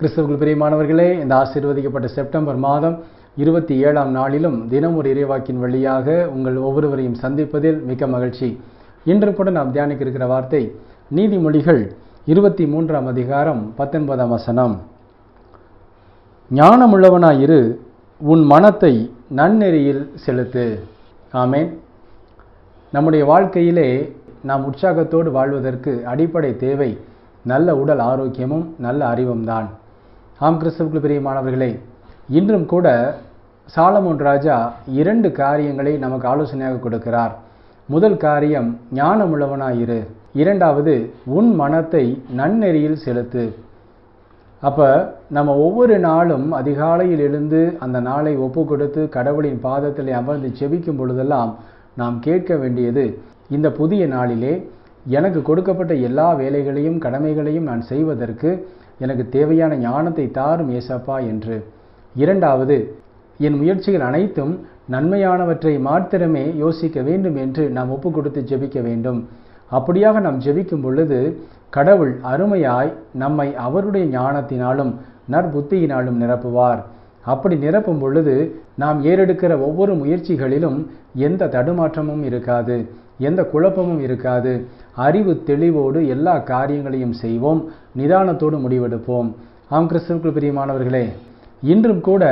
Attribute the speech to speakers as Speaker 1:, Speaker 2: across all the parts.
Speaker 1: கிறிஸ்தவர்கள் பிரியமானவர்களே இந்த ஆசீர்வதிக்கப்பட்ட செப்டம்பர் மாதம் இருபத்தி ஏழாம் நாளிலும் தினம் ஒரு இறைவாக்கின் வழியாக உங்கள் ஒவ்வொருவரையும் சந்திப்பதில் மிக்க மகிழ்ச்சி. இன்று கூட நாம் தியானிக்க இருக்கிற வார்த்தை நீதிமொழிகள் இருபத்தி மூன்றாம் அதிகாரம் பத்தொன்பதாம் வசனம். ஞானமுள்ளவனாயிரு உன் மனத்தை நன்னெறியில் செலுத்து. ஆமேன். நம்முடைய வாழ்க்கையிலே நாம் உற்சாகத்தோடு வாழ்வதற்கு அடிப்படை தேவை நல்ல உடல் ஆரோக்கியமும் நல்ல அறிவும் தான். ஆம் கிறிஸ்துவுக்கு பிரியமானவர்களே இன்றும் கூட சாலமோன் ராஜா இரண்டு காரியங்களை நமக்கு ஆலோசனையாக கொடுக்கிறார். முதல் காரியம் ஞானமுள்ளவனாயிரு. இரண்டாவது உன் மனத்தை நன்னெறியில் செலுத்து. அப்போ நம்ம ஒவ்வொரு நாளும் அதிகாலையில் எழுந்து அந்த நாளை ஒப்பு கொடுத்து கடவுளின் பாதத்தில் அமர்ந்து செபிக்கும் பொழுதெல்லாம் நாம் கேட்க வேண்டியது இந்த புதிய நாளிலே எனக்கு கொடுக்கப்பட்ட எல்லா வேலைகளையும் கடமைகளையும் நான் செய்வதற்கு எனக்கு தேவையான ஞானத்தை தாரும் ஏசப்பா என்று. இரண்டாவது என் முயற்சிகள் அனைத்தும் நன்மையானவற்றை மாத்திரமே யோசிக்க வேண்டும் என்று நாம் ஒப்பு கொடுத்து ஜெபிக்க வேண்டும். அப்படியாக நாம் ஜெபிக்கும் பொழுது கடவுள் அருமையாய் நம்மை அவருடைய ஞானத்தினாலும் நற்புத்தியினாலும் நிரப்புவார். அப்படி நிரப்பும் பொழுது நாம் ஏறெடுக்கிற ஒவ்வொரு முயற்சிகளிலும் எந்த தடுமாற்றமும் இருக்காது. எந்த குழப்பமும் இருக்காது. அறிவு தெளிவோடு எல்லா காரியங்களையும் செய்வோம். நிதானத்தோடு முடிவெடுப்போம். ஆம் கிறிஸ்துவுக்கு பிரியமானவர்களே இன்றும் கூட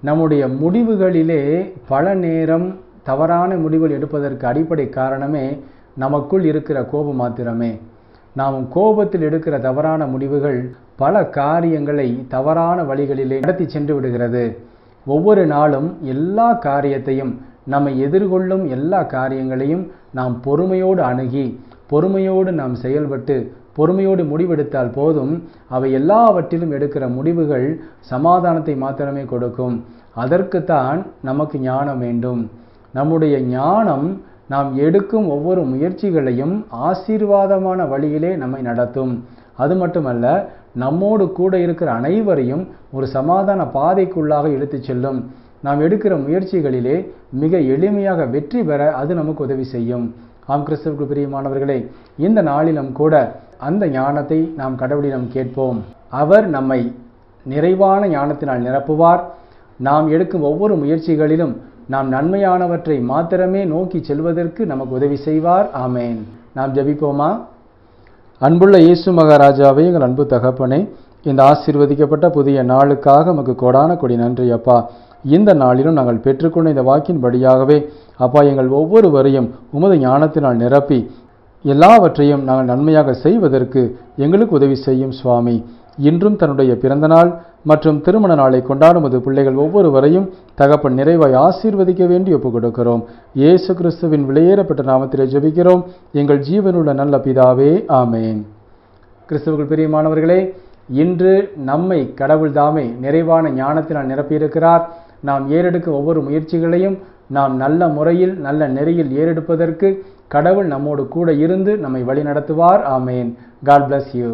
Speaker 1: நம்முடைய முடிவுகளிலே பல நேரம் தவறான முடிவுகள் எடுப்பதற்கு அடிப்படை காரணமே நமக்குள் இருக்கிற கோபம் மாத்திரமே. நாம் கோபத்தில் எடுக்கிற தவறான முடிவுகள் பல காரியங்களை தவறான வழிகளிலே நடத்தி சென்று விடுகிறது. ஒவ்வொரு நாளும் எல்லா காரியத்தையும் நம்மை எதிர்கொள்ளும் எல்லா காரியங்களையும் நாம் பொறுமையோடு அணுகி பொறுமையோடு நாம் செயல்பட்டு பொறுமையோடு முடிவெடுத்தால் போதும் அவை எல்லாவற்றிலும் எடுக்கிற முடிவுகள் சமாதானத்தை மாத்திரமே கொடுக்கும். அதற்குத்தான் நமக்கு ஞானம் வேண்டும். நம்முடைய ஞானம் நாம் எடுக்கும் ஒவ்வொரு முயற்சிகளையும் ஆசீர்வாதமான வழியிலே நம்மை நடத்தும். அது மட்டுமல்ல நம்மோடு கூட இருக்கிற அனைவரையும் ஒரு சமாதான பாதைக்குள்ளாக இழுத்துச் செல்லும். நாம் எடுக்கிற முயற்சிகளிலே மிக எளிமையாக வெற்றி பெற அது நமக்கு உதவி செய்யும். ஆம் கிறிஸ்துவுக்கு பிரியமானவர்களே இந்த நாளிலும் கூட அந்த ஞானத்தை நாம் கடவுளிடம் கேட்போம். அவர் நம்மை நிறைவான ஞானத்தினால் நிரப்புவார். நாம் எடுக்கும் ஒவ்வொரு முயற்சிகளிலும் நாம் நன்மையானவற்றை மாத்திரமே நோக்கி செல்வதற்கு நமக்கு உதவி செய்வார். ஆமேன். நாம் ஜபிப்போமா? அன்புள்ள இயேசு மகாராஜாவை எங்கள் அன்பு தகப்பனே இந்த ஆசீர்வதிக்கப்பட்ட புதிய நாளுக்காக நமக்கு கொடான கொடி நன்றி அப்பா இந்த நாளிலும் நாங்கள் பெற்றுக்கொண்ட இந்த வாக்கின்படியாகவே அப்பா எங்கள் ஒவ்வொருவரையும் உமது ஞானத்தினால் நிரப்பி எல்லாவற்றையும் நாங்கள் நன்மையாக செய்வதற்கு எங்களுக்கு உதவி செய்யும் சுவாமி. இன்றும் தன்னுடைய பிறந்தநாள் மற்றும் திருமண நாளை கொண்டாடுவது பிள்ளைகள் ஒவ்வொருவரையும் தகப்பன் நிறைவாய் ஆசீர்வதிக்க வேண்டி ஒப்புக் கொடுக்கிறோம். இயேசு கிறிஸ்துவின் விலையேறப்பட்ட நாமத்திலே ஜெபிக்கிறோம். எங்கள் ஜீவனுள்ள நல்ல பிதாவே ஆமேன். கிறிஸ்துவுக்குள் பிரியமானவர்களே இன்று நம்மை கடவுள் தாமே நிறைவான ஞானத்தினால் நிரப்பியிருக்கிறார். நாம் ஏறெடுக்கும் ஒவ்வொரு முயற்சிகளையும் நாம் நல்ல முறையில் நல்ல நெறியில் ஏறெடுப்பதற்கு கடவுள் நம்மோடு கூட இருந்து நம்மை வழிநடத்துவார். ஆமேன். God bless you